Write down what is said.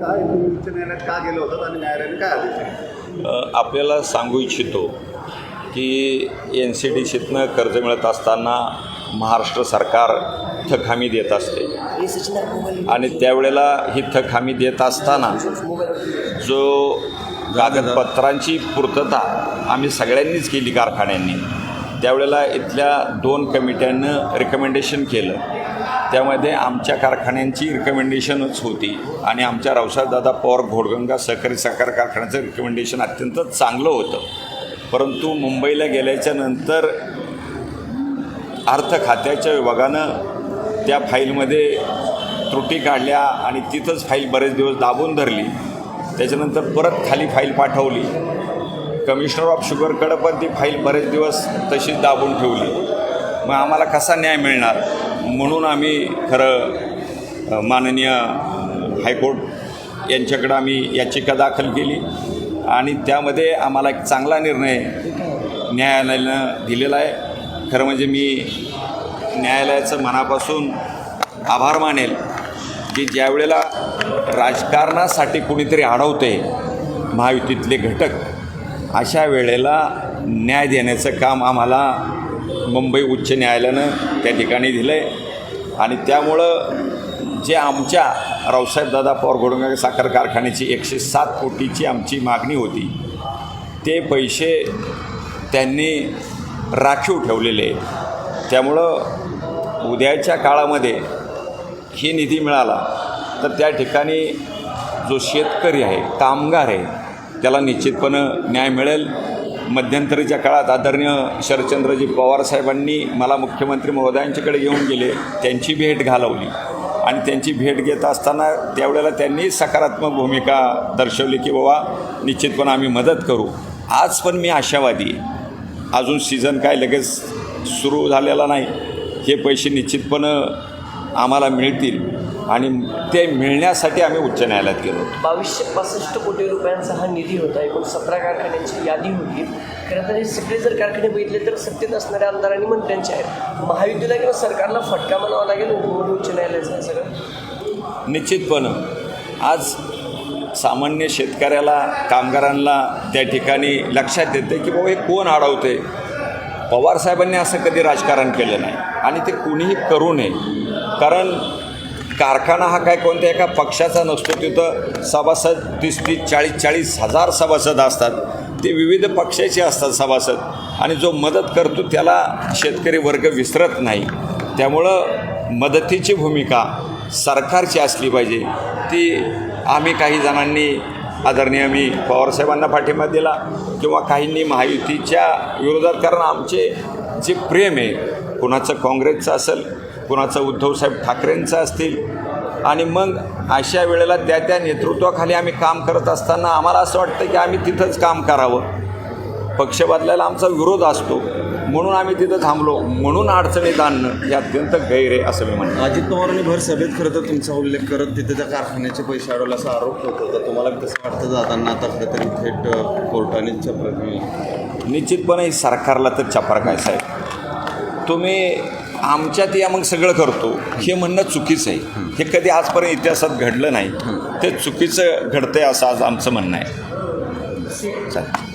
काय उच्च न्यायालयात का गेलं होतं आणि न्यायालयाने काय आदेश आपल्याला सांगू इच्छितो की एन सी डी सीतनं कर्ज मिळत असताना महाराष्ट्र सरकार थक हमी देत असते. आणि त्यावेळेला ही थक हमी देत असताना जो कागदपत्रांची पूर्तता आम्ही सगळ्यांनीच केली कारखान्यांनी त्यावेळेला इथल्या दोन कमिट्यांनं रिकमेंडेशन केलं. त्यामध्ये आमच्या कारखान्यांची रिकमेंडेशनच होती. आणि आमच्या रावसाहेबदादा पवार घोडगंगा सहकारी साखर कारखान्याचं रिकमेंडेशन अत्यंत चांगलं होतं. परंतु मुंबईला गेल्याच्यानंतर अर्थ खात्याच्या विभागानं त्या फाईलमध्ये त्रुटी काढल्या आणि तिथंच फाईल बरेच दिवस दाबून धरली. त्याच्यानंतर परत खाली फाईल पाठवली. कमिशनर ऑफ शुगरकडं पण ती फाईल बरेच दिवस तशीच दाबून ठेवली. मग आम्हाला कसा न्याय मिळणार? म्हणून आम्ही खरं माननीय हायकोर्ट यांच्याकडं आम्ही याचिका दाखल केली. आणि त्यामध्ये आम्हाला एक चांगला निर्णय न्यायालयानं दिलेला आहे. खरं म्हणजे मी न्यायालयाचं मनापासून आभार मानेल की ज्या वेळेला राजकारणासाठी कुणीतरी अडवते महायुतीतले घटक अशा वेळेला न्याय देण्याचं काम आम्हाला मुंबई उच्च न्यायालयानं त्या ठिकाणी दिलं आहे आणि त्यामुळं जे आमच्या रावसाहेबदादा पवार घोडंगा साखर कारखान्याची एकशे सात कोटीची आमची मागणी होती ते पैसे त्यांनी राखीव ठेवलेले आहे त्यामुळं उद्याच्या काळामध्ये ही निधी मिळाला तर त्या ठिकाणी जो शेतकरी आहे कामगार आहे त्याला निश्चितपणे न्याय मिळेल. मध्यंतरीच्या काळात आदरणीय शरदचंद्रजी पवारसाहेबांनी मला मुख्यमंत्री महोदयांच्याकडे घेऊन गेले त्यांची भेट घालवली. आणि त्यांची भेट घेत असताना त्यावेळेला त्यांनी सकारात्मक भूमिका दर्शवली की बाबा निश्चितपणे आम्ही मदत करू. आज पण मी आशावादी अजून सीझन काय लगेच सुरू झालेला नाही. हे पैसे निश्चितपणे आम्हाला मिळतील. आणि ते मिळण्यासाठी आम्ही उच्च न्यायालयात गेलो. बावीसशे पासष्ट कोटी रुपयांचा हा निधी होता. एकूण सतरा कारखान्यांची यादी होती. खरं तर हे सगळे जर कारखाने बघितले तर सत्तेत असणाऱ्या आमदार आणि मंत्र्यांचे आहेत. महायुतीला किंवा सरकारला फटका म्हणावा लागेल मुंबई उच्च न्यायालयाचं सगळं? निश्चितपणं. आज सामान्य शेतकऱ्याला कामगारांना त्या ठिकाणी लक्षात येते की बाबा हे कोण अडवते पवारसाहेबांनी असं कधी राजकारण केलं नाही. आणि ते कुणीही करू नये. कारण कारखाना हा काय कोणत्या एका पक्षाचा नसतो तिथं सभासद तीस तीस चाळीस चाळीस हजार सभासद असतात. ते विविध पक्षाचे असतात सभासद. आणि जो मदत करतो त्याला शेतकरी वर्ग विसरत नाही. त्यामुळं मदतीची भूमिका सरकारची असली पाहिजे. ती आम्ही काही जणांनी आदरणीय मी पवारसाहेबांना पाठिंबा दिला किंवा काहींनी महायुतीच्या विरोधात कारण आमचे जे प्रेम आहे कुणाचं काँग्रेसचं असेल कुणाचं उद्धवसाहेब ठाकरेंचं असतील. आणि मग अशा वेळेला त्या त्या नेतृत्वाखाली आम्ही काम करत असताना आम्हाला असं वाटतं की आम्ही तिथंच काम करावं. पक्ष बदलायला आमचा विरोध असतो. म्हणून आम्ही तिथं थांबलो. म्हणून अडचणीत आणणं हे अत्यंत गैर आहे असं मी म्हणतो. अजित पवारांनी भर सभेत खरं तर तुमचा उल्लेख करत तिथे त्या कारखान्याचे पैसे अडवला असा आरोप होत होता. तुम्हाला कसं वाटतं जाताना आता खरं तरी थेट कोर्टाने चपराक निश्चितपणे सरकारला तर चपार काय साहेब तुम्ही आमच्यात या मग सगळं करतो. हे म्हणणं चुकीचं आहे. हे कधी आजपर्यंत इतिहासात घडलं नाही. ते चुकीचं घडतंय असं आज आमचं म्हणणं आहे. चालेल.